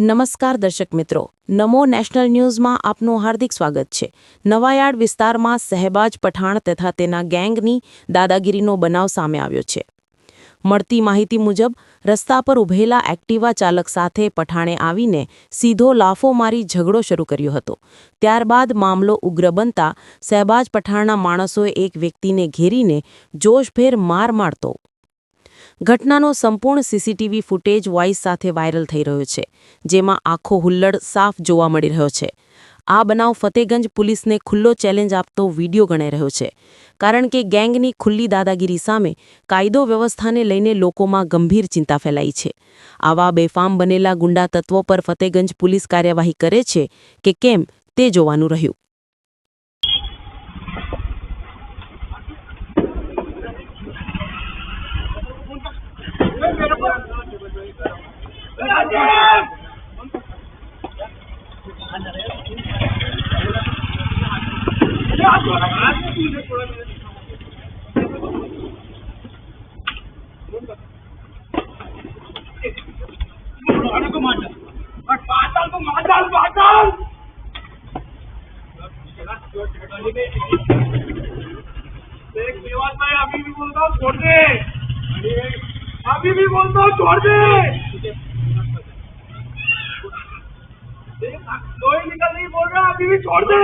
નમસ્કાર દર્શક મિત્રો. નમો નેશનલ ન્યૂઝમાં આપનું હાર્દિક સ્વાગત છે. નવાયાર્ડ વિસ્તારમાં સહેબાજ પઠાણ તથા તેના ગેંગની દાદાગીરીનો બનાવ સામે આવ્યો છે. મળતી માહિતી મુજબ, રસ્તા પર ઊભેલા એક્ટિવા ચાલક સાથે પઠાણે આવીને સીધો લાફો મારી ઝઘડો શરૂ કર્યો હતો. ત્યારબાદ મામલો ઉગ્ર બનતા સહેબાજ પઠાણના માણસોએ એક વ્યક્તિને ઘેરીને જોશભેર માર મારતો ઘટનાનો સંપૂર્ણ સીસીટીવી ફૂટેજ વોઇસ સાથે વાયરલ થઈ રહ્યો છે, જેમાં આખો હુલ્લડ સાફ જોવા મળી રહ્યો છે. આ બનાવ ફતેગંજ પોલીસને ખુલ્લો ચેલેન્જ આપતો વીડિયો ગણાઈ રહ્યો છે, કારણ કે ગેંગની ખુલ્લી દાદાગીરી સામે કાયદો વ્યવસ્થાને લઈને લોકોમાં ગંભીર ચિંતા ફેલાઈ છે. આવા બેફામ બનેલા ગુંડા તત્વો પર ફતેગંજ પોલીસ કાર્યવાહી કરે છે કે કેમ તે જોવાનું રહ્યું. पाताल को माताल पाताल देख मेवात भाई अभी भी बोलता हूँ छोड़ दे अभी भी बोलता हूँ छोड़ दे देख कोई निकल नहीं बोल रहा अभी भी छोड़ दे